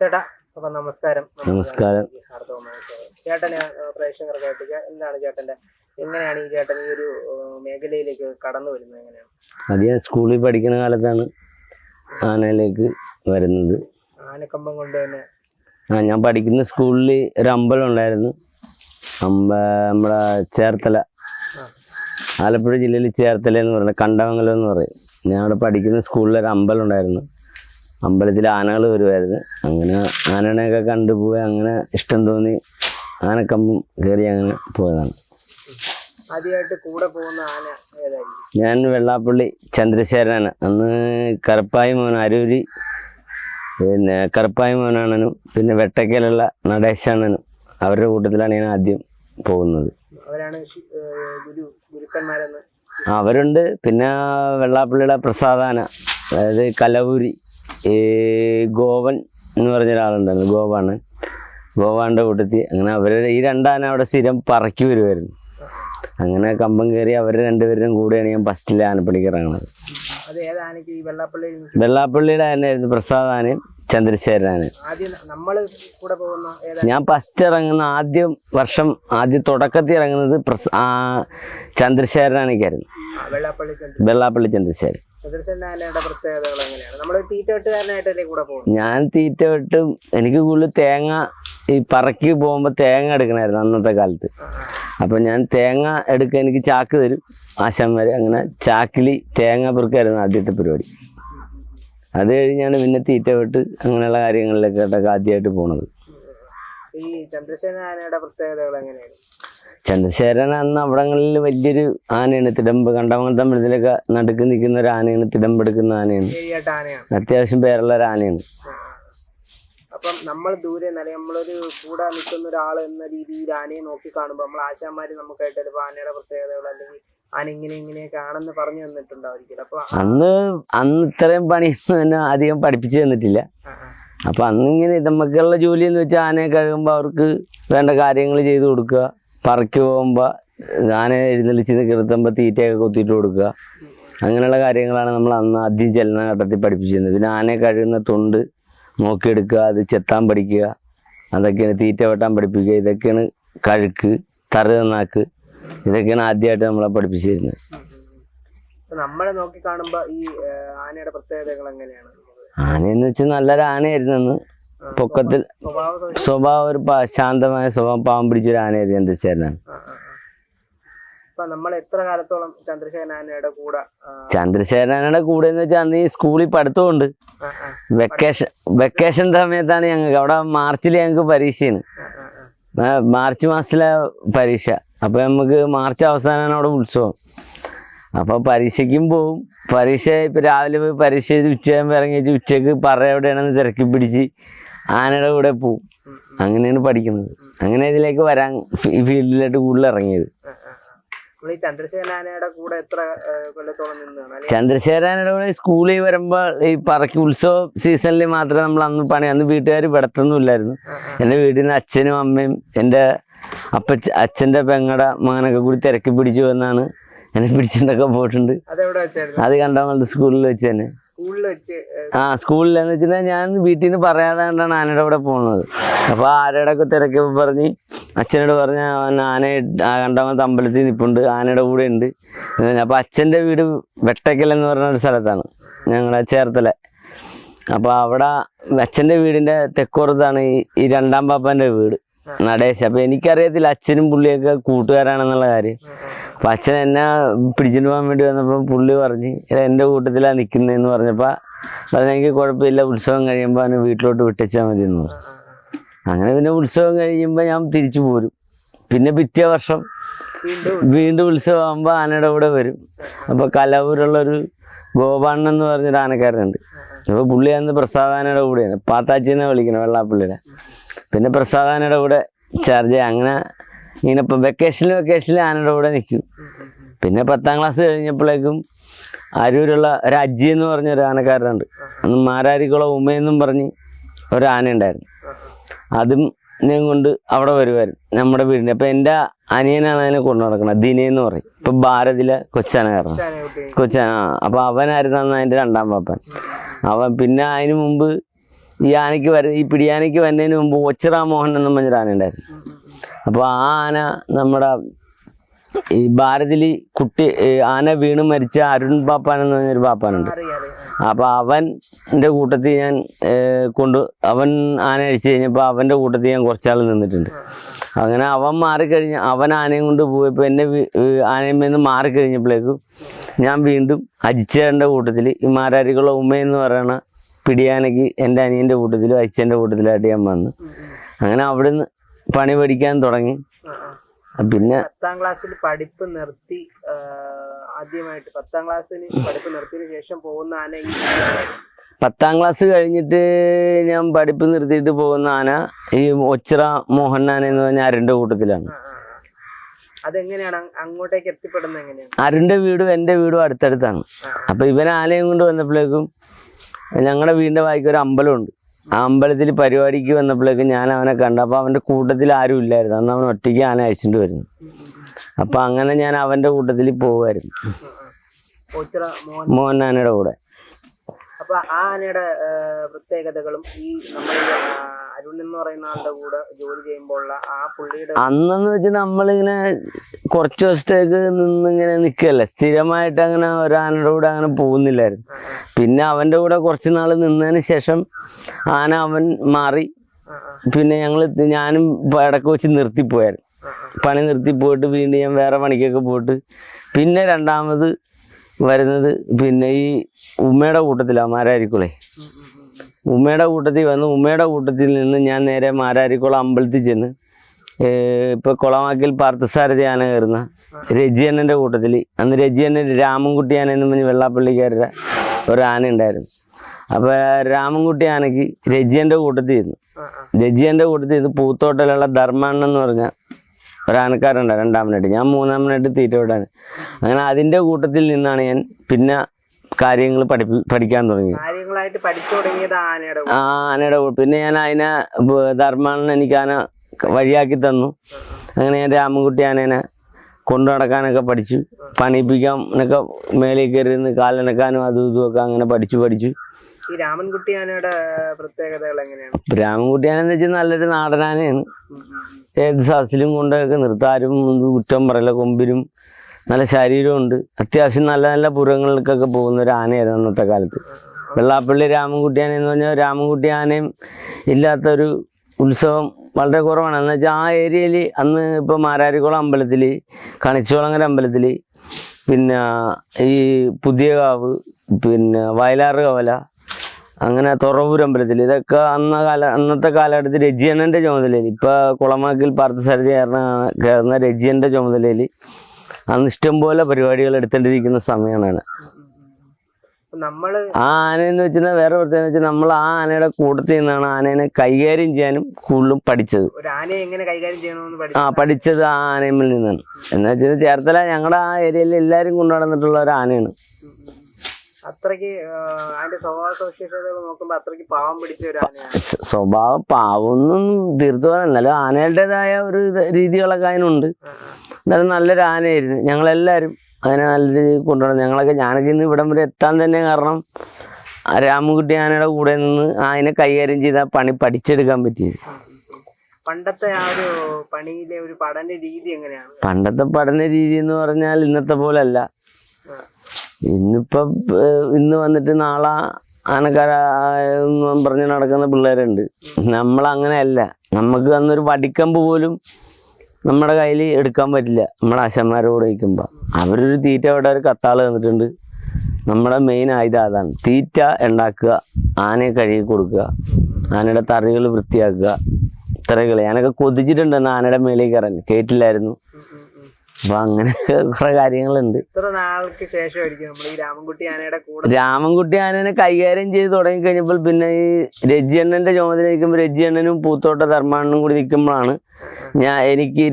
ചേട്ടാ അപ്പൊ നമസ്കാരം. നമസ്കാരം. ചേട്ടന് പ്രേക്ഷകർക്കായിട്ട് എന്താണ് ചേട്ടന്റെ എങ്ങനെയാണ് ഈ ചേട്ടൻ ഈ ഒരു മേഖലയിലേക്ക് കടന്നു വരുന്നത്? എങ്ങനെയാണ്? അത് ഞാൻ സ്കൂളിൽ പഠിക്കുന്ന കാലത്താണ് ആനയിലേക്ക് വരുന്നത്. ആനക്കമ്പം കൊണ്ട് തന്നെ. ആ ഞാൻ പഠിക്കുന്ന സ്കൂളിൽ ഒരു അമ്പലം ഉണ്ടായിരുന്നു. അമ്പ നമ്മുടെ ചേർത്തല. ആലപ്പുഴ ജില്ലയിൽ ചേർത്തല എന്ന് പറയുന്നത് കണ്ടമംഗലം എന്ന് പറയും. ഞാൻ അവിടെ പഠിക്കുന്ന സ്കൂളിൽ ഒരു അമ്പലം ഉണ്ടായിരുന്നു. അമ്പലത്തിൽ ആനകൾ വരുമായിരുന്നു അങ്ങനെ ആനനെയൊക്കെ കണ്ടുപോയി അങ്ങനെ ഇഷ്ടം തോന്നി ആനക്കമ്പം കയറി അങ്ങനെ പോയതാണ്. ആദ്യമായിട്ട് കൂടെ പോകുന്ന ആന ഞാൻ വെള്ളാപ്പള്ളി ചന്ദ്രശേഖരനാണ്. അന്ന് കറുപ്പായി മോൻ അരൂരി പിന്നെ കറുപ്പായ മോനാണനും പിന്നെ വെട്ടക്കലുള്ള നടേശാണനും അവരുടെ കൂട്ടത്തിലാണ് ഞാൻ ആദ്യം പോകുന്നത്. അവരുണ്ട്. പിന്നെ വെള്ളാപ്പള്ളിയുടെ പ്രസാദാന അതായത് കലവൂരി ഈ ഗോവൻ എന്ന് പറഞ്ഞ ഒരാളുണ്ടായിരുന്നു ഗോവാണ്. ഗോവാന്റെ കൂട്ടത്തിൽ അങ്ങനെ അവർ ഈ രണ്ടാന അവിടെ സ്ഥിരം പറക്കി വരുമായിരുന്നു അങ്ങനെ കമ്പം കയറി അവർ രണ്ടുപേരും കൂടെയാണ് ഞാൻ ഫസ്റ്റിൽ ആനപ്പണിക്ക് ഇറങ്ങുന്നത് വെള്ളാപ്പള്ളിയുടെ ചന്ദ്രശേഖരനാനയും നമ്മൾ കൂടെ പോകുന്ന ഏതാ ഞാൻ ഫസ്റ്റ് ഇറങ്ങുന്ന ആദ്യം വർഷം ആദ്യ തുടക്കത്തിൽ ഇറങ്ങുന്നത് ആ, വെള്ളാപ്പള്ളി ചന്ദ്രശേഖരൻ. ഞാൻ തീറ്റ വെട്ടും എനിക്ക് കൂടുതൽ തേങ്ങ ഈ പറക്കി പോകുമ്പോൾ തേങ്ങ എടുക്കണായിരുന്നു അന്നത്തെ കാലത്ത്. അപ്പം ഞാൻ തേങ്ങ എടുക്കാൻ എനിക്ക് ചാക്ക് തരും. ആശാന്മാർ അങ്ങനെ ചാക്കിൽ തേങ്ങ പെറുക്കായിരുന്നു ആദ്യത്തെ പരിപാടി. അത് കഴിഞ്ഞാണ് പിന്നെ തീറ്റ വിട്ട് അങ്ങനെയുള്ള കാര്യങ്ങളിലേക്കൊക്കെ ആദ്യമായിട്ട് പോണത്. ഈ ചന്ദ്രസേന ആനയുടെ പ്രത്യേകതകൾ എങ്ങനെയാണ്? ചന്ദ്രശേഖരൻ അന്ന് അവിടങ്ങളിൽ വലിയൊരു ആനയാണ് തിടമ്പ് കണ്ടമംഗലത്തെ അമ്പലത്തിലൊക്കെ നടുക്ക് നിൽക്കുന്ന ഒരു ആനയാണ് തിടമ്പെടുക്കുന്ന ആനയാണ്. അത്യാവശ്യം പേരുള്ള ഒരു ആനയാണ്. അപ്പം നമ്മൾ ദൂരെ നിന്നല്ലേ നമ്മളൊരു കൂടെ നിൽക്കുന്ന ഒരാൾ എന്ന രീതിയിൽ ആനയെ നോക്കി കാണുമ്പോൾ നമ്മൾ ആശാന്മാര് നമുക്കായിട്ട് ഒരു ആനയുടെ പ്രത്യേകതകൾ അല്ലെങ്കിൽ ആന ഇങ്ങനെ ഇങ്ങനെയൊക്കെ ആണെന്ന് പറഞ്ഞു തന്നിട്ടുണ്ടാവും അപ്പൊ അന്ന് അന്ന് ഇത്രയും പണി എന്നെ അധികം പഠിപ്പിച്ചു തന്നിട്ടില്ല. അപ്പൊ അന്ന് ഇങ്ങനെ അന്നിങ്ങനെ നമുക്കുള്ള ജോലി എന്ന് വെച്ചാൽ ആനയെ കഴുകുമ്പോൾ അവർക്ക് വേണ്ട കാര്യങ്ങൾ ചെയ്തു കൊടുക്കുക. പറക്കി പോകുമ്പോൾ ആന എഴുന്നള്ളിച്ച് കിടത്തുമ്പോൾ തീറ്റയൊക്കെ കൊത്തിയിട്ട് കൊടുക്കുക. അങ്ങനെയുള്ള കാര്യങ്ങളാണ് നമ്മൾ അന്ന് ആദ്യം ചെല്ലുന്ന ഘട്ടത്തിൽ പഠിപ്പിച്ചിരുന്നത്. പിന്നെ ആനയെ കഴുകുന്ന തൊണ്ട് നോക്കിയെടുക്കുക അത് ചെത്താൻ പഠിക്കുക അതൊക്കെയാണ് തീറ്റ വെട്ടാൻ പഠിപ്പിക്കുക ഇതൊക്കെയാണ് കഴുക്ക് തറ നന്നാക്ക് ഇതൊക്കെയാണ് ആദ്യമായിട്ട് നമ്മളെ പഠിപ്പിച്ചിരുന്നത്. നമ്മളെ നോക്കി കാണുമ്പോ ഈ ആനയുടെ പ്രത്യേകതകൾ എങ്ങനെയാണ്? ആന ആനയെന്ന് വെച്ചാൽ നല്ലൊരു ആനയായിരുന്നു അന്ന്. പൊക്കത്തിൽ സ്വഭാവ ഒരു ശാന്തമായ സ്വഭാവം പാവം പിടിച്ചൊരു ആനയായിരുന്നു എന്താ ആ, ആ. നമ്മൾ എത്ര കാലത്തോളം ചന്ദ്രശേഖരൻ ആനയുടെ കൂടെ എന്ന് വെച്ചാൽ അന്ന് ഈ സ്കൂളിൽ പഠിത്തമുണ്ട് വെക്കേഷൻ വെക്കേഷൻ സമയത്താണ് ഞങ്ങൾക്ക് അവിടെ മാർച്ചിൽ ഞങ്ങൾക്ക് പരീക്ഷയാണ്. മാർച്ച് മാസത്തിലെ പരീക്ഷ. അപ്പൊ നമുക്ക് മാർച്ച് അവസാനമാണ് അവിടെ ഉത്സവം. അപ്പൊ പരീക്ഷയ്ക്കും പോവും. പരീക്ഷ ഇപ്പൊ രാവിലെ പോയി പരീക്ഷ ചെയ്ത് ഉച്ചയാകുമ്പോൾ ഇറങ്ങി വെച്ച് ഉച്ചയ്ക്ക് പറ എവിടെയാണെന്ന് തിരക്കി പിടിച്ച് ആനയുടെ കൂടെ പോവും. അങ്ങനെയാണ് പഠിക്കുന്നത്. അങ്ങനെ ഇതിലേക്ക് വരാൻ ഫീൽഡിലായിട്ട് കൂടുതൽ ഇറങ്ങിയത്. നമ്മൾ ഈ ആനയുടെ കൂടെ എത്ര കൊല്ലത്തോളം നിന്നാണ്? കൂടെ സ്കൂളിൽ വരുമ്പോൾ ഈ പറക്കി ഉത്സവ സീസണിൽ മാത്രമേ നമ്മൾ അന്ന് പണി അന്ന് വീട്ടുകാർ ആ. എന്റെ വീട്ടിൽ നിന്ന് അച്ഛനും അമ്മയും എന്റെ അപ്പ അച്ഛന്റെ പെങ്ങട മകനൊക്കെ കൂടി തിരക്കി പിടിച്ചു വന്നാണ് എന്നെ പിടിച്ചിട്ടൊക്കെ പോയിട്ടുണ്ട്. അത് കണ്ടാൽ സ്കൂളിൽ വെച്ച് തന്നെ. സ്കൂളിൽ വെച്ച് ആ സ്കൂളിൽ എന്ന് വെച്ചാൽ ഞാൻ വീട്ടിൽ നിന്ന് പറയാതെ കണ്ടാണ് ആനയുടെ കൂടെ പോകുന്നത് അപ്പോൾ ആരോടൊക്കെ തിരക്കി തിരക്കിയപ്പോൾ പറഞ്ഞ് അച്ഛനോട് പറഞ്ഞ ആന കണ്ടാമത്തെ അമ്പലത്തിൽ നിൽപ്പുണ്ട് ആനയുടെ കൂടെ ഉണ്ട്. അപ്പോൾ അച്ഛന്റെ വീട് വെട്ടക്കൽ എന്ന് പറഞ്ഞ ഒരു സ്ഥലത്താണ് ഞങ്ങളെ ചേർത്തല. അപ്പോൾ അവിടെ അച്ഛന്റെ വീടിന്റെ തെക്കോറത്താണ് ഈ രണ്ടാം പാപ്പാന്റെ വീട് നടേശ് അപ്പോൾ എനിക്കറിയത്തില്ല അച്ഛനും പുള്ളിയൊക്കെ കൂട്ടുകാരാണെന്നുള്ള കാര്യം. അപ്പം അച്ഛൻ എന്നെ പിടിച്ചിട്ട് പോകാൻ വേണ്ടി വന്നപ്പോൾ പുള്ളി പറഞ്ഞ് "എടാ, എന്റെ കൂട്ടത്തിലാണ് നിൽക്കുന്നതെന്ന് പറഞ്ഞപ്പോൾ പറഞ്ഞെങ്കിൽ കുഴപ്പമില്ല ഉത്സവം കഴിയുമ്പോൾ അവന് വീട്ടിലോട്ട് വിട്ടച്ചാൽ മതി എന്ന് പറഞ്ഞു. അങ്ങനെ പിന്നെ ഉത്സവം കഴിയുമ്പോൾ ഞാൻ തിരിച്ചു പോരും. പിന്നെ പിറ്റേ വർഷം വീണ്ടും ഉത്സവമാകുമ്പോൾ ആനയുടെ കൂടെ വരും. അപ്പോൾ കലവൂരുള്ളൊരു ഗോപാണ്ണൻ എന്ന് പറഞ്ഞൊരു ആനക്കാരനുണ്ട്. അപ്പോൾ പുള്ളി അന്ന് പ്രസാദാനയുടെ കൂടെയാണ്. പാത്താച്ചിനെ വിളിക്കണം വെള്ളാപ്പള്ളിയുടെ പിന്നെ പ്രസാദാനയുടെ കൂടെ ചാർജ് അങ്ങനെ ഇങ്ങനെ ഇപ്പം വെക്കേഷനിൽ വെക്കേഷനിൽ ആനയുടെ കൂടെ നിൽക്കും. പിന്നെ പത്താം ക്ലാസ് കഴിഞ്ഞപ്പോഴേക്കും അരൂരുള്ള അജ്ജി എന്ന് പറഞ്ഞ ഒരു ആനക്കാരനുണ്ട്. അന്ന് മാരാരിക്കുളം ഉമ്മയെന്നും പറഞ്ഞ് ഒരു ആന ഉണ്ടായിരുന്നു അതും ഞാൻ കൊണ്ട് അവിടെ വരുമായിരുന്നു നമ്മുടെ വീടിന്റെ. അപ്പം എന്റെ അനിയനാണ് അതിനെ കൊണ്ടു നടക്കുന്നത്. ദിനെ എന്ന് പറയും. ഇപ്പം ഭാരതിലെ കൊച്ചാന കാരണം. കൊച്ചാന ആ അപ്പം അവനായിരുന്നു അന്ന് അതിന്റെ രണ്ടാം പാപ്പൻ അവൻ പിന്നെ അതിന് മുമ്പ് ഈ ആനയ്ക്ക് വര ഈ പിടിയാനയ്ക്ക് വരുന്നതിന് മുമ്പ് ഒച്ചറാമോഹൻ എന്നും പറഞ്ഞൊരു ആന ഉണ്ടായിരുന്നു. അപ്പോൾ ആ ആന നമ്മുടെ ഈ ഭാരതിൽ കുട്ടി ആന വീണ് മരിച്ച അരുൺ പാപ്പാൻ എന്ന് പറഞ്ഞൊരു അറിയാം അപ്പൊ അവന്റെ കൂട്ടത്തിൽ ഞാൻ കൊണ്ട് അവൻ ആന അഴിച്ചു കഴിഞ്ഞപ്പോൾ അവന്റെ കൂട്ടത്തിൽ ഞാൻ കുറച്ചാൾ നിന്നിട്ടുണ്ട്. അങ്ങനെ അവൻ മാറിക്കഴിഞ്ഞ അവൻ ആനയും കൊണ്ട് പോയപ്പോൾ എന്നെ നിന്ന് മാറിക്കഴിഞ്ഞപ്പോഴേക്കും ഞാൻ വീണ്ടും അജിച്ചേട്ടന്റെ കൂട്ടത്തിൽ ഈ മാരാരിക്കുള്ള ഉമ്മയെന്ന് പറയുന്ന പിടിയാനയ്ക്ക് എന്റെ അനിയന്റെ കൂട്ടത്തിലും അജിച്ചേന്റെ കൂട്ടത്തിലായിട്ട് ഞാൻ വന്നു. അങ്ങനെ അവിടുന്ന് പണി പഠിക്കാൻ തുടങ്ങി. പിന്നെ പത്താം ക്ലാസ്സിൽ പഠിപ്പ് നിർത്തി ആദ്യമായിട്ട് പത്താം ക്ലാസ്സിൽ പഠിപ്പ് നിർത്തിയതിനു ശേഷം പോകുന്ന ആന. പത്താം ക്ലാസ് കഴിഞ്ഞിട്ട് ഞാൻ പഠിപ്പ് നിർത്തിയിട്ട് പോകുന്ന ആന ഈ ഒച്ചിറ മോഹൻ ആന എന്ന് പറഞ്ഞ അരന്റെ കൂട്ടത്തിലാണ്. അതെങ്ങനെയാണ്? അങ്ങോട്ടേക്ക് എത്തിപ്പെടുന്നത് എങ്ങനെയാണ്? അരുണിന്റെ വീടും എന്റെ വീടും അടുത്തടുത്താണ്. അപ്പൊ ഇവൻ ആനയും കൊണ്ട് വന്നപ്പോഴേക്കും ഞങ്ങളുടെ വീടിന്റെ വായിക്ക് ഒരു അമ്പലമുണ്ട് അമ്പലത്തിൽ പരിപാടിക്ക് വന്നപ്പോഴേക്കും ഞാൻ അവനെ കണ്ടു. അപ്പോൾ അവന്റെ കൂട്ടത്തിൽ ആരും ഇല്ലായിരുന്നു. അന്ന് അവൻ ഒറ്റയ്ക്ക് ആന അയച്ചിട്ട് വരുന്നു. അപ്പൊ അങ്ങനെ ഞാൻ അവന്റെ കൂട്ടത്തിൽ. മോഹൻ മോഹൻ ആനയുടെ കൂടെ. അപ്പൊ ആ ആനയുടെ പ്രത്യേകതകളും ഈ നമ്മൾ അരുൺ എന്ന് പറയുന്ന ആളുടെ കൂടെ ജോലി ചെയ്യുമ്പോഴുള്ള ആ പുള്ളിയുടെ അന്നെന്ന് വെച്ച് നമ്മളിങ്ങനെ കുറച്ച് ദിവസത്തേക്ക് നിന്നിങ്ങനെ നിൽക്കല്ലേ സ്ഥിരമായിട്ട് അങ്ങനെ ഒരാനയുടെ കൂടെ അങ്ങനെ പോകുന്നില്ലായിരുന്നു. പിന്നെ അവന്റെ കൂടെ കുറച്ച് നാൾ നിന്നതിന് ശേഷം ആന അവൻ മാറി. പിന്നെ ഞങ്ങൾ ഞാനും ഇടയ്ക്ക് ഇടയ്ക്ക് വെച്ച് നിർത്തിപ്പോയായിരുന്നു. പണി നിർത്തി പോയിട്ട് വീണ്ടും ഞാൻ വേറെ പണിക്കൊക്കെ പോയിട്ട്. പിന്നെ രണ്ടാമത് വരുന്നത് പിന്നെ ഈ ഉമ്മയുടെ കൂട്ടത്തിലാണ് മാരാരിക്കുളേ. ഉമ്മയുടെ കൂട്ടത്തിൽ വന്ന് ഉമ്മയുടെ കൂട്ടത്തിൽ നിന്ന് ഞാൻ നേരെ മാരാരിക്കുളം അമ്പലത്തിൽ ചെന്ന് ഇപ്പൊ കുളമാക്കിൽ പാർത്ഥസാരഥി ആന കയറുന്ന രജിയണ്ണന്റെ കൂട്ടത്തിൽ അന്ന് രജിയണ്ണൻ രാമൻകുട്ടി ആന എന്ന് പറഞ്ഞ് വെള്ളാപ്പള്ളിക്കാരുടെ ഒരു ആന ഉണ്ടായിരുന്നു അപ്പൊ രാമൻകുട്ടി ആനയ്ക്ക് രജിയന്റെ കൂട്ടത്തിൽ ഇരുന്നു ആ. കൂട്ടത്തിൽ ഇത് പൂത്തോട്ടലുള്ള ധർമ്മണ്ണൻ എന്ന് പറഞ്ഞ ഒരാനക്കാരുണ്ട് മിനിറ്റ് ഞാൻ മൂന്നാം മിനിറ്റ് തീറ്റ വിടാൻ. അങ്ങനെ അതിന്റെ കൂട്ടത്തിൽ നിന്നാണ് ഞാൻ പിന്നെ കാര്യങ്ങൾ പഠിപ്പി പഠിക്കാൻ തുടങ്ങി. കാര്യങ്ങളായിട്ട് പഠിച്ചു തുടങ്ങിയത് ആ ആനയുടെ ആ ആനയുടെ പിന്നെ ഞാൻ അതിനെ ധർമ്മണ്ണൻ എനിക്ക് ആന വഴിയാക്കി തന്നു. അങ്ങനെ ഞാൻ രാമൻകുട്ടി ആനേനെ കൊണ്ടു നടക്കാനൊക്കെ പഠിച്ചു. പണിപ്പിക്കാനൊക്കെ മേളിൽ കയറി നിന്ന് കാലനക്കാനും അതും ഇതും ഒക്കെ അങ്ങനെ പഠിച്ചു പഠിച്ചു. ഈ രാമൻകുട്ടി പ്രത്യേകതകൾ എങ്ങനെയാണ്? രാമൻകുട്ടി ആനെന്ന് വെച്ചാൽ നല്ലൊരു നാടനാനയാണ്. ഏത് സദസ്സിലും കൊണ്ടൊക്കെ നിർത്താരും കുറ്റം പറയില്ല കൊമ്പിലും നല്ല ശരീരമുണ്ട് അത്യാവശ്യം നല്ല നല്ല പുറങ്ങളിലേക്കൊക്കെ പോകുന്ന ഒരു ആനയായിരുന്നു അന്നത്തെ കാലത്ത്. വെള്ളാപ്പള്ളി രാമൻകുട്ടി ആന എന്ന് പറഞ്ഞാൽ രാമൻകുട്ടി ആനയും ഇല്ലാത്തൊരു ഉത്സവം വളരെ കുറവാണ്. എന്ന് വെച്ചാൽ ആ ഏരിയയിൽ അന്ന് ഇപ്പോൾ മാരാരിക്കുളം അമ്പലത്തിൽ കണിച്ചുവളങ്ങര അമ്പലത്തിൽ പിന്നെ ഈ പുതിയ കാവ് പിന്നെ വയലാറ് കവല അങ്ങനെ തുറവൂർ അമ്പലത്തിൽ ഇതൊക്കെ അന്ന കാല അന്നത്തെ കാലഘട്ടത്തിൽ രജിയണ്ണന്റെ ചുമതലയിൽ. ഇപ്പോൾ കുളമാക്കിൽ പാർത്ഥസാരഥി കയറുന്ന കയറുന്ന രജിയന്റെ ചുമതലയിൽ അന്ന് ഇഷ്ടംപോലെ പരിപാടികൾ എടുത്തേണ്ടിരിക്കുന്ന സമയമാണ്. ആ ആനയെന്ന് വെച്ചാൽ വേറെ പ്രത്യേകത വെച്ചാൽ നമ്മൾ ആ ആനയുടെ കൂട്ടത്തിൽ നിന്നാണ് ആനേനെ കൈകാര്യം ചെയ്യാനും കൂടുതലും പഠിച്ചത്. ആ പഠിച്ചു പഠിച്ചത്? ആ ആനയമ്മിൽ നിന്നാണ്. എന്ന് വെച്ചാൽ ചേർത്തല ഞങ്ങളുടെ ആ ഏരിയയിൽ എല്ലാവരും കൊണ്ടുനടന്നിട്ടുള്ള ഒരു ആനയാണ്. അത്രയ്ക്ക് ആ, അതിന്റെ സ്വഭാവ സവിശേഷതകൾ നോക്കുമ്പോ അത്രയ്ക്ക് പാവം പിടിച്ച ഒരു ആനയാണ്. സ്വഭാവം പാവൊന്നും തീർത്തു പറയാൻ എന്നാലും ആനകളുടേതായ ഒരു രീതികളൊക്കെ അതിനുണ്ട്. എന്നാലും നല്ലൊരു ആനയായിരുന്നു. ഞങ്ങളെല്ലാവരും അതിനെ നല്ല രീതിയിൽ കൊണ്ടുപോകണം ഞങ്ങളൊക്കെ ഞാനൊക്കെ ഇന്ന് ഇവിടം വരെ എത്താൻ തന്നെ കാരണം ആ രാമൻകുട്ടി ആനയുടെ കൂടെ നിന്ന് ആനെ കൈകാര്യം ചെയ്ത പണി പഠിച്ചെടുക്കാൻ പറ്റിയത്. പണ്ടത്തെ ആ ഒരു പണിയിലെ ഒരു പഠന രീതി എങ്ങനെയാണ്? പണ്ടത്തെ പഠന രീതി എന്ന് പറഞ്ഞാൽ ഇന്നത്തെ പോലെ അല്ല. ഇന്നിപ്പം ഇന്ന് വന്നിട്ട് നാളെ ആനക്കാര എന്നും പറഞ്ഞ് നടക്കുന്ന പിള്ളേരുണ്ട്. നമ്മളങ്ങനെയല്ല. നമുക്ക് അന്നൊരു വടിക്കമ്പ് പോലും നമ്മുടെ കയ്യിൽ എടുക്കാൻ പറ്റില്ല. നമ്മുടെ അശന്മാരോട് വയ്ക്കുമ്പോൾ അവരൊരു തീറ്റ അവിടെ ഒരു കത്താൾ തന്നിട്ടുണ്ട്. നമ്മുടെ മെയിൻ ആയുധം അതാണ്. തീറ്റ ഉണ്ടാക്കുക ആനയെ കഴുകി കൊടുക്കുക ആനയുടെ തറികൾ വൃത്തിയാക്കുക ഇത്രകൾ ഞാനൊക്കെ കൊതിച്ചിട്ടുണ്ട് അന്ന് ആനയുടെ മേലേക്ക് ഇറങ്ങി. കേട്ടില്ലായിരുന്നു. അപ്പം അങ്ങനെ കുറെ കാര്യങ്ങളുണ്ട്. ഇത്ര നാൾക്ക് ശേഷമായിരിക്കും നമ്മൾ ഈ രാമൻകുട്ടി ആനയുടെ കൂടെ. രാമൻകുട്ടി ആനനെ കൈകാര്യം ചെയ്ത് തുടങ്ങി കഴിഞ്ഞപ്പോൾ പിന്നെ ഈ രജി രജിയണ്ണന്റെ ചുമതല നിൽക്കുമ്പോൾ രജിയണ്ണനും പൂത്തോട്ട ധർമാണനും കൂടി നിൽക്കുമ്പോഴാണ് ഞാൻ എനിക്ക്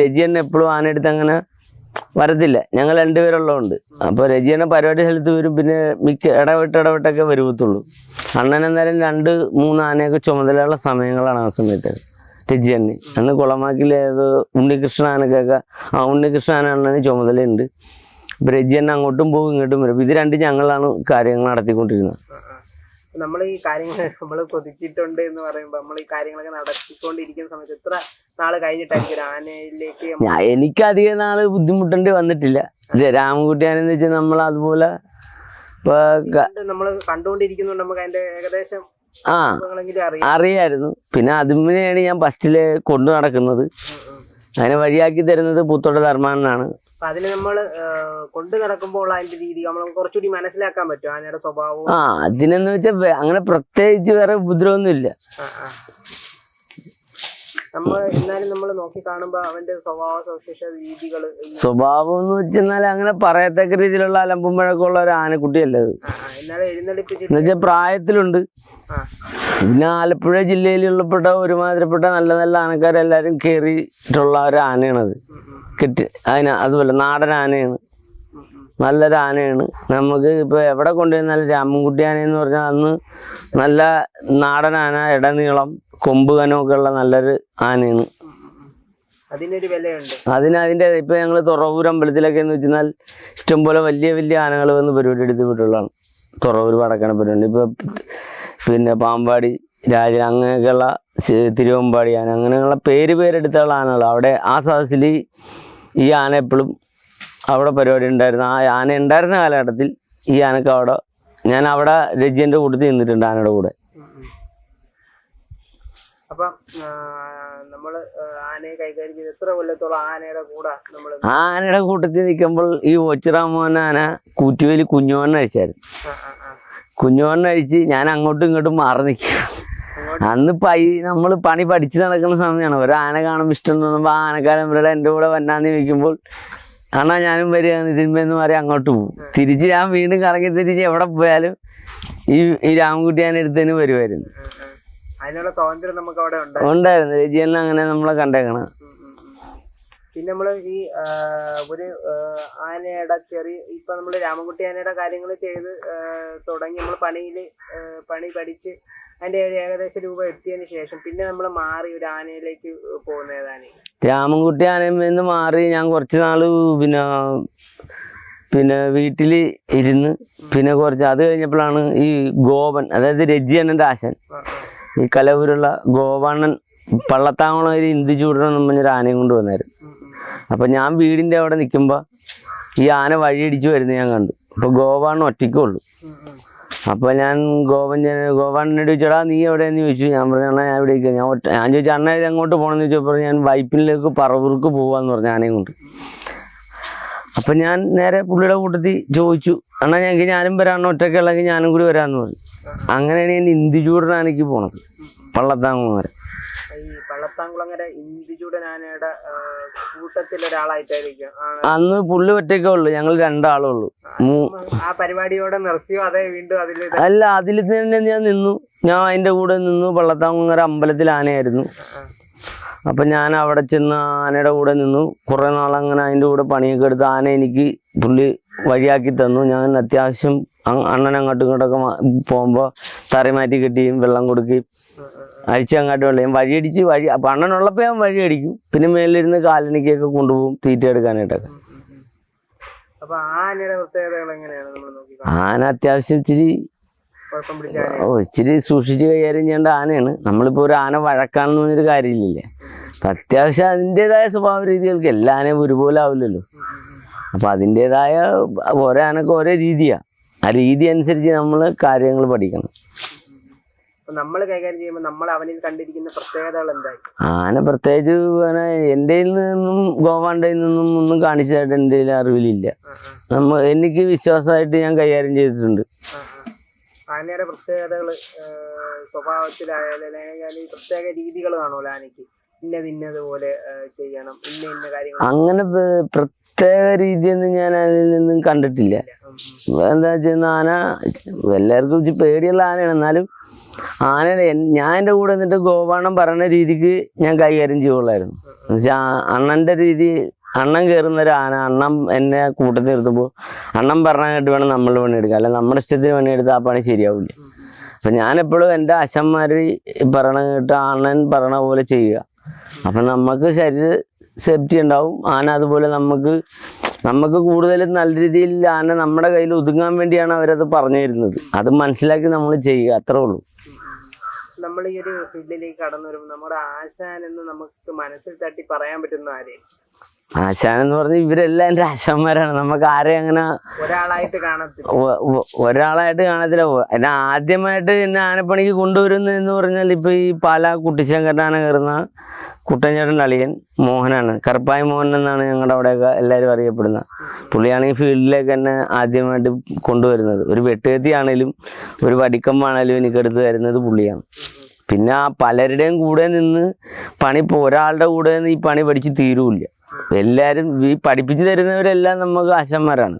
രജി അണ്ണൻ എപ്പോഴും എപ്പോഴും ആനയെടുത്ത് അങ്ങനെ വരത്തില്ല. ഞങ്ങൾ രണ്ടുപേരുള്ളതുകൊണ്ട്. അപ്പോൾ രജിയണ്ണ പരിപാടി സ്ഥലത്ത് വരും പിന്നെ മിക്ക ഇടവിട്ട് ഇടവിട്ടൊക്കെ വരുവത്തുള്ളൂ. അണ്ണൻ എന്തായാലും രണ്ട് മൂന്ന് ആനയൊക്കെ ചുമതലയുള്ള സമയങ്ങളാണ് ആ സമയത്ത്. തന്നെ അന്ന് കുളമാക്കിൽ ഏത് ഉണ്ണികൃഷ്ണ ആനക്കൊക്കെ ആ ഉണ്ണികൃഷ്ണ ആന അണ്ണന് ചുമതലയുണ്ട്. ഇപ്പം രജി തന്നെ അങ്ങോട്ടും പോകും ഇങ്ങോട്ടും വരും. ഇത് രണ്ടും ഞങ്ങളാണ് കാര്യങ്ങൾ നടത്തിക്കൊണ്ടിരുന്നത്. നമ്മൾ ഈ കാര്യങ്ങൾ നമ്മൾ കൊതിച്ചിട്ടുണ്ട് എന്ന് പറയുമ്പോൾ നമ്മൾ ഈ കാര്യങ്ങളൊക്കെ നടത്തിക്കൊണ്ടിരിക്കുന്ന സമയത്ത് എത്ര നാൾ കഴിഞ്ഞിട്ടായിരിക്കും ആനയിലേക്ക് എനിക്ക് അധികം നാൾ ബുദ്ധിമുട്ടേണ്ടി വന്നിട്ടില്ല. രാമൻകുട്ടിയാനെന്ന് വെച്ചാൽ നമ്മൾ അതുപോലെ നമ്മൾ കണ്ടുകൊണ്ടിരിക്കുന്നുണ്ട് നമുക്ക് അതിന്റെ ഏകദേശം ആ അറിയായിരുന്നു. പിന്നെ അതിനെയാണ് ഞാൻ ഫസ്റ്റിൽ കൊണ്ടു നടക്കുന്നത്. അതിനെ വഴിയാക്കി തരുന്നത് പൂത്തോട്ട ധർമാനാണ് അതിന് നമ്മൾ കൊണ്ടു നടക്കുമ്പോൾ അതിന്റെ രീതി നമ്മൾ കുറച്ചുകൂടി മനസ്സിലാക്കാൻ പറ്റും ആനയുടെ സ്വഭാവം ആ അതിനെന്ന് വെച്ചാൽ അങ്ങനെ പ്രത്യേകിച്ച് വേറെ ഉപദ്രവമൊന്നുമില്ല. നമ്മൾ എന്നാലും നമ്മൾ നോക്കി കാണുമ്പോ അവന്റെ സ്വഭാവ സവിശേഷ രീതികൾ സ്വഭാവം എന്ന് വെച്ചെന്നാൽ അങ്ങനെ പറയത്തക്ക രീതിയിലുള്ള അലമ്പും മഴക്കുള്ള ഒരു ആനക്കുട്ടിയല്ല അത്? എന്നാലും എഴുന്നള്ളിപ്പിച്ചിട്ട് എന്നുവെച്ചാൽ പ്രായത്തിലുണ്ട്. പിന്നെ ആലപ്പുഴ ജില്ലയിലുള്ളപ്പെട്ട ഒരുമാതിരിപ്പെട്ട നല്ല നല്ല ആനക്കാരെല്ലാരും കയറിയിട്ടുള്ള ഒരു ആനയാണത്. കിട്ടി അതിന് അതുപോലെ നാടൻ ആനയാണ്. നല്ലൊരു ആനയാണ്. നമുക്ക് ഇപ്പൊ എവിടെ കൊണ്ടുവന്നാലും രാമൻകുട്ടി ആന എന്ന് പറഞ്ഞാൽ അന്ന് നല്ല നാടൻ ആന ഇടനീളം കൊമ്പ് കനമൊക്കെ ഉള്ള നല്ലൊരു ആനയാണ്. അതിനൊരു വിലയുണ്ട്. അതിന് അതിന്റെ ഇപ്പൊ ഞങ്ങൾ തുറവൂർ അമ്പലത്തിലൊക്കെ എന്ന് വെച്ചാൽ ഇഷ്ടംപോലെ വലിയ വലിയ ആനകൾ വന്ന് പരിപാടി എടുത്ത് വിട്ടുള്ളതാണ് തുറവൂർ വടക്കണ പരിപാടി. ഇപ്പൊ പിന്നെ പാമ്പാടി രാജ അങ്ങനെയൊക്കെയുള്ള തിരുവമ്പാടി ആന അങ്ങനെയുള്ള പേര് പേരെടുത്തുള്ള ആനകൾ അവിടെ ആ സദസ്സിൽ ഈ ആന എപ്പോഴും അവിടെ പരിപാടി ഉണ്ടായിരുന്നു. ആ ആന ഉണ്ടായിരുന്ന കാലഘട്ടത്തിൽ ഈ ആനക്ക് അവിടെ ഞാൻ അവിടെ രജിയന്റെ കൂട്ടത്തിൽ നിന്നിട്ടുണ്ട് ആനയുടെ കൂടെ. അപ്പം നമ്മൾ ആനയെ കൈകാര്യം ചെയ്ത് എത്ര കൊല്ലത്തോളം ആനയുടെ കൂടെ നമ്മൾ ആനയുടെ കൂട്ടത്തിൽ നിൽക്കുമ്പോൾ ഈ ഒച്ചിറാമോഹൻ ആന കൂറ്റുവേലി കുഞ്ഞുവണ്ണ അഴിച്ചായിരുന്നു. കുഞ്ഞുവണ്ണ അഴിച്ച് ഞാൻ അങ്ങോട്ടും ഇങ്ങോട്ടും മാറി നിൽക്കുക അന്ന് പൈ നമ്മൾ പണി പഠിച്ച് നടക്കുന്ന സമയമാണ്. ഒരു ആന കാണുമ്പോൾ ഇഷ്ടം തോന്നുമ്പോൾ ആ ആനക്കാരൻ ഇവരുടെ എന്റെ കൂടെ വന്നാന്ന് ചോദിക്കുമ്പോൾ അണ്ണാ ഞാനും വരികയാണ്. ഇതിന്മേന്ന് മാറി അങ്ങോട്ട് പോകും തിരിച്ച് ഞാൻ വീണ്ടും കറങ്ങി തിരിച്ച് എവിടെ പോയാലും ഈ ഈ രാമൻകുട്ടി ഞാൻ എടുത്തതിന് വരുമായിരുന്നു. അതിനുള്ള സ്വാതന്ത്ര്യം നമുക്ക് അവിടെ ഉണ്ട് ഉണ്ടായിരുന്നു രജിയെല്ലാം അങ്ങനെ നമ്മളെ കണ്ടേക്കണം. പിന്നെ നമ്മൾ ഈ ഒരു ആനയുടെ ചെറിയ ഇപ്പൊ നമ്മൾ രാമൻകുട്ടി ആനയുടെ കാര്യങ്ങൾ ചെയ്ത് തുടങ്ങി നമ്മൾ പണിയിൽ പണി പഠിച്ച് അതിന്റെ ഒരു ഏകദേശ രൂപ എത്തിയതിന് ശേഷം പിന്നെ നമ്മൾ മാറി ഒരു ആനയിലേക്ക് പോകുന്ന ഏതാണ്? രാമൻകുട്ടി ആനയിൽ മാറി ഞാൻ കുറച്ച് നാൾ പിന്നെ പിന്നെ വീട്ടിൽ ഇരുന്ന് പിന്നെ കുറച്ച് അത് കഴിഞ്ഞപ്പോഴാണ് ഈ ഗോപൻ അതായത് രജി അണ്ണന്റെ ആശൻ. ഈ കലവൂരുള്ള ഗോവാണൻ പള്ളത്താങ്കുളം ഒരു ഇന്ദു ചൂടണം എന്ന് പറഞ്ഞൊരു ആനയും കൊണ്ട് വന്നായിരുന്നു. അപ്പൊ ഞാൻ വീടിന്റെ അവിടെ നിൽക്കുമ്പോൾ ഈ ആന വഴിയടിച്ച് വരുന്നത് ഞാൻ കണ്ടു. അപ്പൊ ഗോവാണ് ഒറ്റയ്ക്കുള്ളു അപ്പൊ ഞാൻ ഗോവൻ ഗോവാണിനോട് ചോദിച്ചടാ നീ എവിടെയെന്ന് ചോദിച്ചു. ഞാൻ പറഞ്ഞു അണ്ണാ ഞാൻ ഇവിടെ ഞാൻ ഒറ്റ ഞാൻ ചോദിച്ചു അണ്ണ ഇത് എങ്ങോട്ട് പോകണമെന്ന് ചോദിച്ചപ്പോൾ ഞാൻ വൈപ്പിനിലേക്ക് പറവൂർക്ക് പോവാന്ന് പറഞ്ഞു ആനയും കൊണ്ട്. അപ്പൊ ഞാൻ നേരെ പുള്ളിയുടെ കൂട്ടത്തിൽ ചോദിച്ചു അണ്ണാ ഞങ്ങൾക്ക് ഞാനും വരാൻ ഒറ്റയ്ക്കുള്ളെങ്കിൽ ഞാനും കൂടി വരാമെന്ന് പറഞ്ഞു. അങ്ങനെയാണ് ഞാൻ ഇന്ദു ചൂടനാനയ്ക്ക് പോണത്. പള്ളത്താങ്കുളം വരെ ഈ പള്ളത്താങ്കുളങ്ങര ഇന്ദിചൂടൻ ആനയുടെ കൂട്ടത്തിൽ ഒരാളായിട്ടായിരിക്കും അന്ന് പുള്ളി ഒറ്റയ്ക്കേ ഉള്ളു ഞങ്ങൾ രണ്ടാളേ ഉള്ളൂ. ആ പരിപാടിയോടെ നിർത്തിയോ? അതേ വീണ്ടും അതിൽ അല്ല അതിൽ തന്നെ ഞാൻ നിന്നു. ഞാൻ അതിന്റെ കൂടെ നിന്നു പള്ളത്താങ്കുളങ്ങര അമ്പലത്തിൽ ആനയായിരുന്നു. അപ്പൊ ഞാൻ അവിടെ ചെന്ന് ആനയുടെ കൂടെ നിന്നു. കുറെ നാളങ്ങനെ അതിന്റെ കൂടെ പണിയൊക്കെ എടുത്ത് ആന എനിക്ക് പുള്ളി വഴിയാക്കി തന്നു. ഞാൻ അത്യാവശ്യം അണ്ണൻ അങ്ങോട്ടും ഇങ്ങോട്ടൊക്കെ പോകുമ്പോൾ തറ മാറ്റി കെട്ടിയും വെള്ളം കൊടുക്കുകയും അഴിച്ച് അങ്ങോട്ട് വെള്ളം വഴിയടിച്ച് വഴി പണ്ണനുള്ളപ്പോൾ ഞാൻ വഴി അടിക്കും പിന്നെ മേലിരുന്ന് കാലണിക്കൊക്കെ കൊണ്ടുപോകും തീറ്റ എടുക്കാനായിട്ടൊക്കെ. ആന അത്യാവശ്യം ഇച്ചിരി ഓ ഇച്ചിരി സൂക്ഷിച്ച് കൈകാര്യം ചെയ്യേണ്ട ആനയാണ്. നമ്മളിപ്പോ ഒരു ആന വഴക്കാണെന്ന് പറഞ്ഞൊരു കാര്യമില്ലല്ലേ. അപ്പം അത്യാവശ്യം അതിന്റെതായ സ്വഭാവ രീതികൾക്ക് എല്ലാ ആനയും ഒരുപോലെ ആവില്ലല്ലോ. അപ്പം അതിന്റെതായ ഓരോ ആനക്ക് ഓരോ രീതിയാണ് ആ രീതി അനുസരിച്ച് നമ്മൾ കാര്യങ്ങൾ പഠിക്കണം. നമ്മൾ കൈകാര്യം ചെയ്യുമ്പോൾ നമ്മൾ അവനിൽ കണ്ടിരിക്കുന്ന പ്രത്യേകതകൾ എന്തായി? ആന പ്രത്യേകിച്ച് എന്റെ നിന്നും ഗോവാണ്ടയിൽ നിന്നും ഒന്നും കാണിച്ചതായിട്ട് എന്റെ അറിവിലില്ല. നമ്മ എനിക്ക് വിശ്വാസമായിട്ട് ഞാൻ കൈകാര്യം ചെയ്തിട്ടുണ്ട്. ആനയുടെ പ്രത്യേകതകൾ സ്വഭാവത്തിലായാലും പ്രത്യേക രീതികൾ കാണുമല്ലോ ആനയ്ക്ക്. ഇന്നത് ഇന്നതുപോലെ ചെയ്യണം ഇന്ന ഇന്ന കാര്യങ്ങൾ അങ്ങനെ പ്ര- പ്രത്യേക രീതിയൊന്നും ഞാൻ അതിൽ നിന്നും കണ്ടിട്ടില്ല. എന്താ വെച്ചാൽ ആന എല്ലാവർക്കും പേടിയുള്ള ആനയാണ്. എന്നാലും ആനയുടെ ഞാൻ എന്റെ കൂടെ നിന്നിട്ട് ഗോപാണം പറയുന്ന രീതിക്ക് ഞാൻ കൈകാര്യം ചെയ്യുള്ളായിരുന്നു എന്നുവെച്ചാൽ അണ്ണന്റെ രീതി അണ്ണൻ കയറുന്ന ഒരു ആന അണ്ണൻ എന്നെ കൂട്ടത്തിൽ നിർത്തുമ്പോൾ അണ്ണൻ പറഞ്ഞായിട്ട് വേണം നമ്മൾ പണിയെടുക്കുക അല്ല നമ്മുടെ ഇഷ്ടത്തിന് പണിയെടുത്താൽ ആ പണി ശരിയാവില്ല. അപ്പം ഞാനെപ്പോഴും എന്റെ അച്ഛന്മാർ പറയണ കേട്ട് അണ്ണൻ പറഞ്ഞ പോലെ ചെയ്യുക. അപ്പം നമുക്ക് ശരീര സേഫ്റ്റി ഉണ്ടാവും. ആന അതുപോലെ നമുക്ക് നമുക്ക് കൂടുതൽ നല്ല രീതിയിൽ ആന നമ്മുടെ കയ്യിൽ ഒതുങ്ങാൻ വേണ്ടിയാണ് അവരത് പറഞ്ഞു തരുന്നത് അത് മനസ്സിലാക്കി നമ്മൾ ചെയ്യുക അത്രേ ഉള്ളൂ. നമ്മൾ ഈ ഒരു ഫീൽഡിലേക്ക് കടന്നു വരുമ്പോൾ നമ്മുടെ ആശാൻ എന്ന് നമുക്ക് മനസ്സിൽ തട്ടി പറയാൻ പറ്റുന്ന ആരെയും? ആശാൻ എന്ന് പറഞ്ഞാൽ ഇവരെല്ലാം എന്റെ ആശാന്മാരാണ്. നമുക്ക് ആരെയും അങ്ങനെ ഒരാളായിട്ട് കാണത്തില്ല. ഒരാളായിട്ട് കാണത്തില്ല. എന്നെ ആദ്യമായിട്ട് എന്നെ ആനപ്പണിക്ക് കൊണ്ടുവരുന്നത് എന്ന് പറഞ്ഞാൽ ഇപ്പൊ ഈ പാല കുട്ടിശങ്കരനാണ് കയറുന്ന കുട്ടൻചേട്ടൻ അളിയൻ മോഹനാണ്. കറുപ്പായ മോഹൻ എന്നാണ് ഞങ്ങളുടെ അവിടെയൊക്കെ എല്ലാവരും അറിയപ്പെടുന്നത്. പുള്ളിയാണ് ഈ ഫീൽഡിലേക്ക് തന്നെ ആദ്യമായിട്ട് കൊണ്ടുവരുന്നത്. ഒരു വെട്ടുകത്തിയാണേലും ഒരു വടിക്കമ്പാണേലും എനിക്കെടുത്ത് തരുന്നത് പുള്ളിയാണ്. പിന്നെ ആ പലരുടെയും കൂടെ നിന്ന് പണി ഇപ്പോൾ ഒരാളുടെ കൂടെ നിന്ന് ഈ പണി പഠിച്ച് തീരൂല്ല. എല്ലാവരും ഈ പഠിപ്പിച്ചു തരുന്നവരെല്ലാം നമുക്ക് ആശന്മാരാണ്.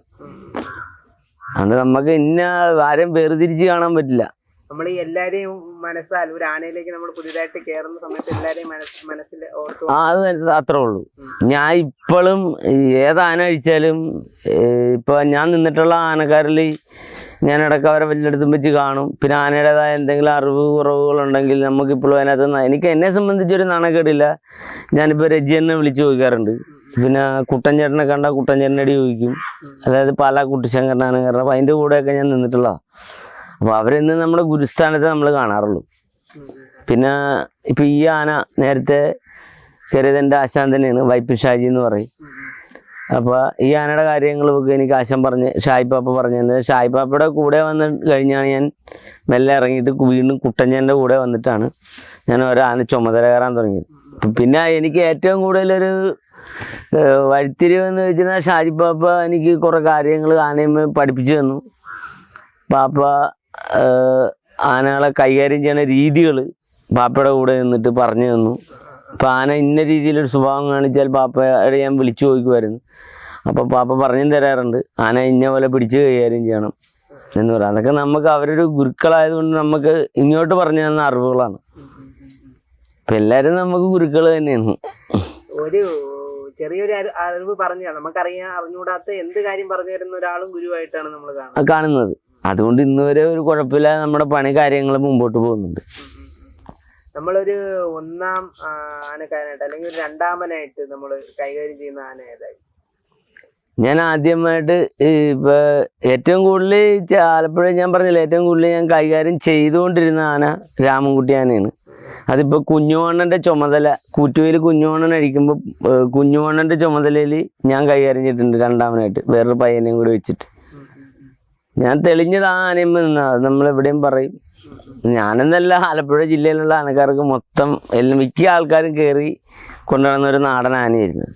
അതുകൊണ്ട് നമുക്ക് ഇന്ന ആരും വേർതിരിച്ച് കാണാൻ പറ്റില്ല. നമ്മൾ ഈ എല്ലാരെയും മനസ്സാൽ ഒരു ആനയിലേക്ക് നമ്മൾ പുതിയതായിട്ട് കേറുന്ന സമയത്ത് എല്ലാരെയും മനസ്സ് മനസ്സിൽ ഓർത്തു ആ അത് അത്രേ ഉള്ളൂ. ഞാൻ ഇപ്പോഴും ഏത് ആന അഴിച്ചാലും ഇപ്പൊ ഞാൻ നിന്നിട്ടുള്ള ആനക്കാരിൽ ഞാൻ ഇടയ്ക്ക് അവരെ വല്ലയിടത്തും വെച്ച് കാണും. പിന്നെ ആനയുടേതായ എന്തെങ്കിലും അറിവ് കുറവുകളുണ്ടെങ്കിൽ നമുക്കിപ്പോഴും അതിനകത്ത് എനിക്ക് എന്നെ സംബന്ധിച്ചൊരു നാണക്കേടില്ല. ഞാനിപ്പോൾ രജി എന്നെ വിളിച്ച് ചോദിക്കാറുണ്ട്. പിന്നെ കുട്ടൻ ചേട്ടനെ കണ്ട കുട്ടൻ ചേട്ടനടി ചോദിക്കും. അതായത് പാലാ കുട്ടിശങ്കരനാണ്. കാരണം അപ്പം അതിന്റെ കൂടെയൊക്കെ ഞാൻ നിന്നിട്ടുള്ളതാണ് അപ്പോൾ അവരിന്ന് നമ്മുടെ ഗുരുസ്ഥാനത്ത് നമ്മൾ കാണാറുള്ളൂ. പിന്നെ ഇപ്പം ഈ ആന നേരത്തെ ചെറിയതെന്റെ ആശാൻ തന്നെയാണ് വൈപ്പിൻ ഷാജി എന്ന് പറയും. അപ്പോൾ ഈ ആനയുടെ കാര്യങ്ങളൊക്കെ എനിക്ക് ആശാൻ പറഞ്ഞ് പാപ്പ പറഞ്ഞു തന്നത് ഷായിപ്പാപ്പയുടെ കൂടെ വന്ന് കഴിഞ്ഞാണ് ഞാൻ മെല്ലെ ഇറങ്ങിയിട്ട് വീണ്ടും കുട്ടഞ്ഞന്റെ കൂടെ വന്നിട്ടാണ് ഞാൻ ഒരു ആന ചുമതല കയറാൻ തുടങ്ങിയത്. പിന്നെ എനിക്ക് ഏറ്റവും കൂടുതലൊരു വഴിത്തിരിവ് എന്ന് വെച്ചാൽ പാപ്പ എനിക്ക് കുറേ കാര്യങ്ങൾ ആനയമ്മ പഠിപ്പിച്ചു തന്നു. പാപ്പ ആനകളെ കൈകാര്യം ചെയ്യുന്ന രീതികൾ പാപ്പയുടെ കൂടെ നിന്നിട്ട് പറഞ്ഞു തന്നു. അപ്പം ആന ഇന്ന രീതിയിലൊരു സ്വഭാവം കാണിച്ചാൽ പാപ്പയുടെ ഞാൻ വിളിച്ചു ചോദിക്കുമായിരുന്നു. അപ്പോൾ പാപ്പ പറഞ്ഞു തരാറുണ്ട് ആന ഇന്ന പോലെ പിടിച്ച് കൈകാര്യം ചെയ്യണം എന്ന് പറയാം അതൊക്കെ നമുക്ക് അവരൊരു ഗുരുക്കളായതുകൊണ്ട് നമുക്ക് ഇങ്ങോട്ട് പറഞ്ഞു തന്ന അറിവുകളാണ്. അപ്പം എല്ലാവരും നമുക്ക് ഗുരുക്കൾ തന്നെയാണ്. ഒരു ചെറിയൊരു അറിവ് പറഞ്ഞു നമുക്കറിയാൻ അറിഞ്ഞുകൂടാത്ത എന്ത് കാര്യം പറഞ്ഞു തരുന്ന ഒരാളും ഗുരുവായിട്ടാണ് നമ്മൾ കാണുന്നത്. അതുകൊണ്ട് ഇന്ന് വരെ ഒരു കുഴപ്പമില്ലാതെ നമ്മുടെ പണി കാര്യങ്ങൾ മുമ്പോട്ട് പോകുന്നുണ്ട്. നമ്മളൊരു ഒന്നാം ആനക്കാരനായിട്ട് അല്ലെങ്കിൽ രണ്ടാമനായിട്ട് നമ്മൾ കൈകാര്യം ചെയ്യുന്ന ആന ഏതായി? ഞാൻ ആദ്യമായിട്ട് ഇപ്പൊ ഏറ്റവും കൂടുതൽ ആലപ്പുഴ ഞാൻ പറഞ്ഞില്ല ഏറ്റവും കൂടുതൽ ഞാൻ കൈകാര്യം ചെയ്തുകൊണ്ടിരുന്ന ആന രാമൻകുട്ടി ആനയാണ്. അതിപ്പോൾ കുഞ്ഞുവണ്ണന്റെ ചുമതല കൂറ്റുവയിൽ കുഞ്ഞുവണ്ണൻ അഴിക്കുമ്പോൾ കുഞ്ഞുവണ്ണന്റെ ചുമതലയിൽ ഞാൻ കൈകാര്യം ചെയ്തിട്ടുണ്ട് രണ്ടാമനായിട്ട് വേറൊരു പയ്യനെയും കൂടി വെച്ചിട്ട്. ഞാൻ തെളിഞ്ഞത് ആ ആനയമ്മ നിന്നാ. അത് നമ്മൾ എവിടെയും പറയും. ഞാനെന്നല്ല ആലപ്പുഴ ജില്ലയിലുള്ള ആനക്കാർക്ക് മൊത്തം എല്ലാം മിക്ക ആൾക്കാരും കയറി കൊണ്ടുവന്ന ഒരു നാടൻ ആനയായിരുന്നു.